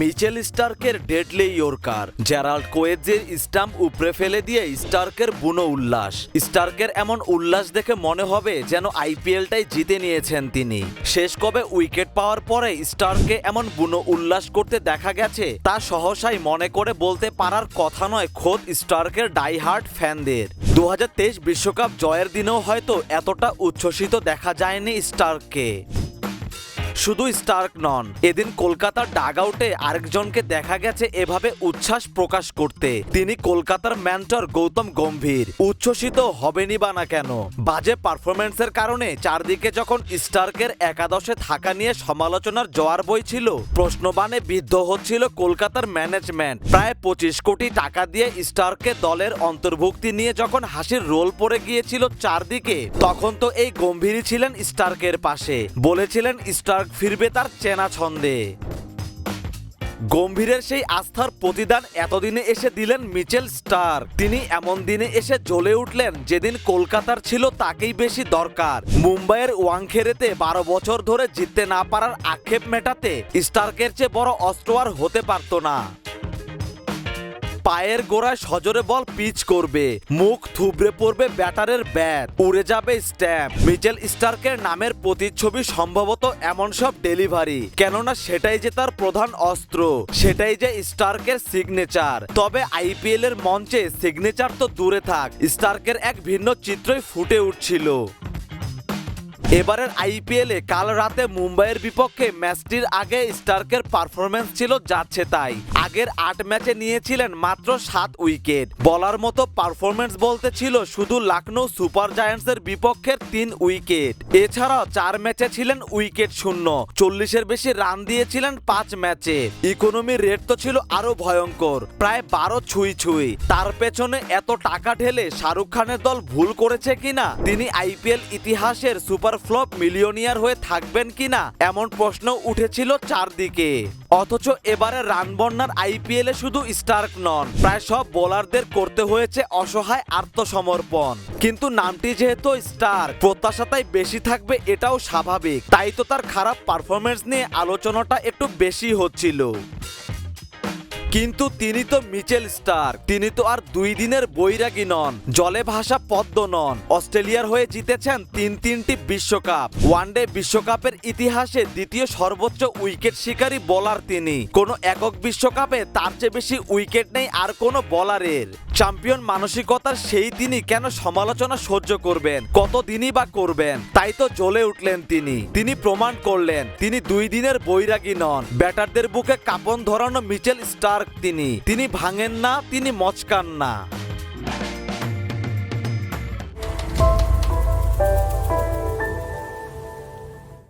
Mitchell স্টার্কের deadly yorker, Gerald কোয়েজের stump উপরে ফেলে দিয়ে স্টার্কের বুনো উল্লাস। স্টার্কের এমন উল্লাস দেখে মনে হবে যেন আইপিএলটাই জিতে নিয়েছেন তিনি। শেষ কবে উইকেট পাওয়ার পরে স্টার্ককে এমন বুনো উল্লাস করতে দেখা গেছে, তা সহসাই মনে করে বলতে পারার কথা নয় খোদ স্টার্কের ডাইহার্ট ফ্যানদের। দু বিশ্বকাপ জয়ের দিনেও হয়তো এতটা উচ্ছ্বসিত দেখা যায়নি স্টার্ককে। শুধু স্টার্ক নন, এদিন কলকাতার ডাগ আউটে আরেকজনকে দেখা গেছে এভাবে উচ্ছ্বাস প্রকাশ করতে। তিনি কলকাতার ম্যান্টর গৌতম গম্ভীর। উচ্ছ্বসিত হবেনি বা না কেন? বাজে পারফরমেন্সের কারণে চারদিকে যখন স্টার্কের একাদশে থাকা নিয়ে সমালোচনার জোয়ার বইছিল প্রশ্নবাণে বিদ্ধ হচ্ছিল কলকাতার ম্যানেজমেন্ট। প্রায় পঁচিশ কোটি টাকা দিয়ে স্টার্ককে দলের অন্তর্ভুক্তি নিয়ে যখন হাসির রোল পড়ে গিয়েছিল চারদিকে, তখন তো এই গম্ভীরই ছিলেন স্টার্কের পাশে। বলেছিলেন স্টার্ক ফিরবে তার চেনা ছন্দে। গম্ভীরের সেই আস্থার প্রতিদান এতদিনে এসে দিলেন মিচেল স্টার তিনি এমন দিনে এসে জ্বলে উঠলেন, যেদিন কলকাতার ছিল তাকেই বেশি দরকার। মুম্বাইয়ের ওয়াংখেরেতে বারো বছর ধরে জিততে না পারার আক্ষেপ মেটাতে স্টার্কের চেয়ে বড় অস্ত্র আর হতে পারত না। পায়ের গোড়ায় সজোরে বল পিচ করবে। মুখ থুবড়ে পড়বে ব্যাটারের ব্যাট। উড়ে যাবে স্ট্যাম্প। মিচেল স্টার্কের নামের প্রতিচ্ছবি সম্ভবত এমন সব ডেলিভারি। কেননা সেটাই যে তার প্রধান অস্ত্র। সেটাই যে স্টার্কের সিগনেচার। তবে আইপিএল এর মঞ্চে সিগনেচার তো দূরে থাক। স্টার্কের এক ভিন্ন চিত্রই ফুটে উঠছিল। এবারের আইপিএলে কাল রাতে মুম্বাইয়ের বিপক্ষে ম্যাচটির আগে স্টার্কের পারফরমেন্স ছিল যাচ্ছে তাই। আগের আট ম্যাচে নিয়েছিলেন মাত্র সাত উইকেট। বলার মতো পারফরমেন্স বলতে ছিল শুধু লখনৌ সুপার জায়ান্টসের বিপক্ষের তিন উইকেট। এছাড়াও চার ম্যাচে ছিলেন উইকেট শূন্য। চল্লিশের বেশি রান দিয়েছিলেন পাঁচ ম্যাচে। ইকোনমি রেট তো ছিল আরও ভয়ঙ্কর, প্রায় বারো ছুঁই ছুঁই। তার পেছনে এত টাকা ঢেলে শাহরুখ খানের দল ভুল করেছে কিনা, তিনি আইপিএল ইতিহাসের সুপার ফ্লপ মিলিয়নিয়ার হয়ে থাকবেন কিনা এমন প্রশ্ন উঠেছিল চারদিকে। অথচ এবারে রান বন্যার আইপিএলে শুধু স্টার্ক নন, প্রায় সব বোলারদের করতে হয়েছে অসহায় আত্মসমর্পণ। কিন্তু নামটি যেহেতু স্টার প্রত্যাশা তাই বেশি থাকবে এটাও স্বাভাবিক। তাই তো তার খারাপ পারফরমেন্স নিয়ে আলোচনাটা একটু বেশি হচ্ছিল। কিন্তু তিনি তো মিচেল স্টার তিনি তো আর দুই দিনের বৈরাগী নন, জলে ভাসা পদ্ম নন। অস্ট্রেলিয়ার হয়ে জিতেছেন তিন তিনটি বিশ্বকাপ। ওয়ানডে বিশ্বকাপের ইতিহাসে দ্বিতীয় সর্বোচ্চ উইকেট শিকারী বোলার তিনি। কোনো একক বিশ্বকাপে তার চেয়ে বেশি উইকেট নেই আর কোনো বোলারের। চ্যাম্পিয়ন মানসিকতার সেই তিনি কেন সমালোচনা সহ্য করবেন? কতদিনই বা করবেন? তাই তো জ্বলে উঠলেন তিনি। তিনি প্রমাণ করলেন, তিনি দুই দিনের বৈরাগী নন। ব্যাটারদের বুকে কাপন ধরানো মিচেল স্টার্ক তিনি। তিনি ভাঙেন না তিনি মচকান না।